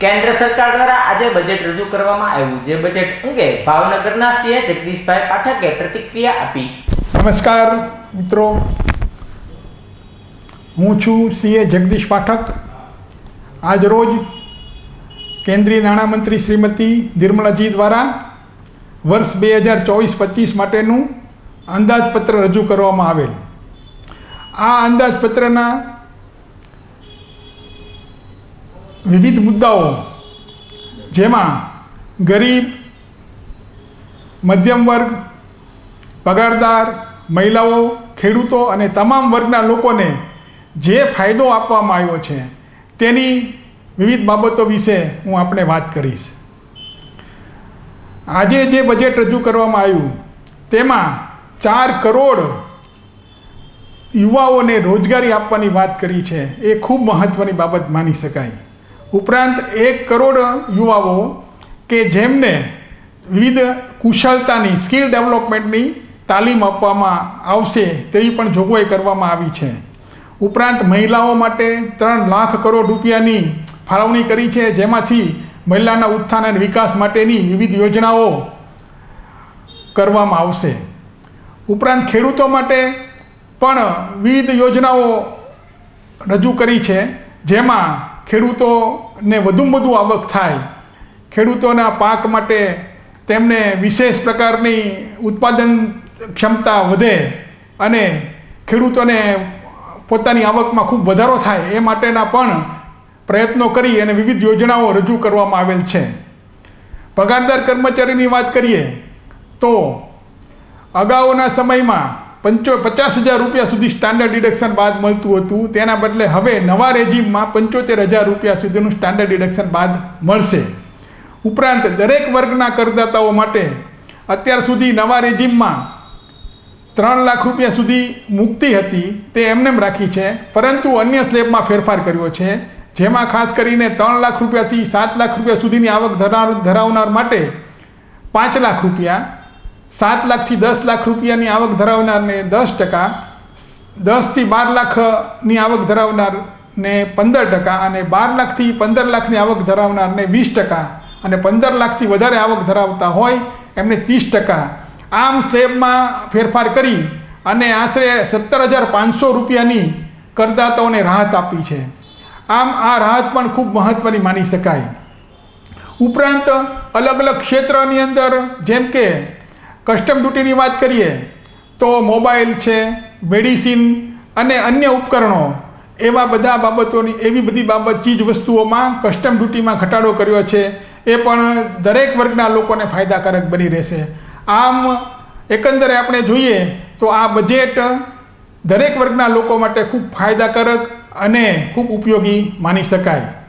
કેન્દ્ર સરકાર દ્વારા આજે બજેટ રજૂ કરવામાં આવ્યું જે બજેટ અંગે ભાવનગરના સીએ જગદીશભાઈ પાઠકે પ્રતિક્રિયા આપી. નમસ્કાર, મિત્રો. હું છું સીએ જગદીશ પાઠક. આજ રોજ કેન્દ્રીય નાણામંત્રી શ્રીમતી નિર્મલાજી દ્વારા વર્ષ બે હજાર ચોવીસ પચીસ માટેનું અંદાજપત્ર રજૂ કરવામાં આવેલ. આ અંદાજપત્રના વિવિધ મુદ્દાઓ, જેમાં ગરીબ, મધ્યમ વર્ગ, પગારદાર, મહિલાઓ, ખેડૂતો અને તમામ વર્ગના લોકોને જે ફાયદો આપવામાં આવ્યો છે, તેની વિવિધ બાબતો વિશે હું આપણે વાત કરીશ. આજે જે બજેટ રજૂ કરવામાં આવ્યું, તેમાં ચાર કરોડ યુવાઓને રોજગારી આપવાની વાત કરી છે, એ ખૂબ મહત્ત્વની બાબત માની શકાય. ઉપરાંત એક કરોડ યુવાઓ કે જેમને વિવિધ કુશળતાની, સ્કિલ ડેવલપમેન્ટની તાલીમ આપવામાં આવશે તેવી પણ જોગવાઈ કરવામાં આવી છે. ઉપરાંત મહિલાઓ માટે ત્રણ લાખ કરોડ રૂપિયાની ફાળવણી કરી છે, જેમાંથી મહિલાના ઉત્થાન અને વિકાસ માટેની વિવિધ યોજનાઓ કરવામાં આવશે. ઉપરાંત ખેડૂતો માટે પણ વિવિધ યોજનાઓ રજૂ કરી છે, જેમાં ખેડૂતોને વધુમાં વધુ આવક થાય. ખેડૂતોના પાક માટે તેમને વિશેષ પ્રકારની ઉત્પાદન ક્ષમતા વધે અને ખેડૂતોને પોતાની આવકમાં ખૂબ વધારો થાય એ માટેના પણ પ્રયત્નો કરી અને વિવિધ યોજનાઓ રજૂ કરવામાં આવેલ છે. પગારદાર કર્મચારીની વાત કરીએ તો અગાઉના સમયમાં પંચો, પચાસ હજાર રૂપિયા સુધી સ્ટાન્ડર્ડ ડિડક્શન બાદ મળતું હતું. તેના બદલે હવે નવા રેજીમમાં પંચોતેર હજાર રૂપિયા સુધીનું સ્ટાન્ડર્ડ ડિડક્શન બાદ મળશે. ઉપરાંત દરેક વર્ગના કરદાતાઓ માટે અત્યાર સુધી નવા રેજીમમાં ત્રણ લાખ રૂપિયા સુધી મુક્તિ હતી, તે એમનેમ રાખી છે. પરંતુ અન્ય સ્લેબમાં ફેરફાર કર્યો છે, જેમાં ખાસ કરીને ત્રણ લાખ રૂપિયાથી સાત લાખ રૂપિયા સુધીની આવક ધરાવ, ધરાવનાર માટે પાંચ લાખ રૂપિયા સાત લાખથી દસ લાખ રૂપિયાની આવક ધરાવનારને દસ ટકા, દસથી બાર લાખની આવક ધરાવનારને પંદર ટકા અને બાર લાખથી પંદર લાખની આવક ધરાવનારને વીસ ટકા અને પંદર લાખથી વધારે આવક ધરાવતા હોય એમને ત્રીસ ટકા. આમ સ્લેબમાં ફેરફાર કરી અને આશરે સત્તર હજાર પાંચસો રૂપિયાની કરદાતાઓને રાહત આપી છે. આમ આ રાહત પણ ખૂબ મહત્ત્વની માની શકાય. ઉપરાંત અલગ અલગ ક્ષેત્રની અંદર જેમ કે કસ્ટમ ડ્યુટીની વાત કરીએ, તો મોબાઈલ છે, મેડિસિન અને અન્ય ઉપકરણો. એવા બધા બાબતોની, એવી બધી બાબત, ચીજ વસ્તુઓમાં કસ્ટમ ડ્યુટીમાં ઘટાડો કર્યો છે. એ પણ દરેક વર્ગના લોકોને ફાયદાકારક બની રહેશે. આમ, એકંદરે આપણે જોઈએ, તો આ બજેટ દરેક વર્ગના લોકો માટે ખૂબ ફાયદાકારક અને ખૂબ ઉપયોગી માની શકાય.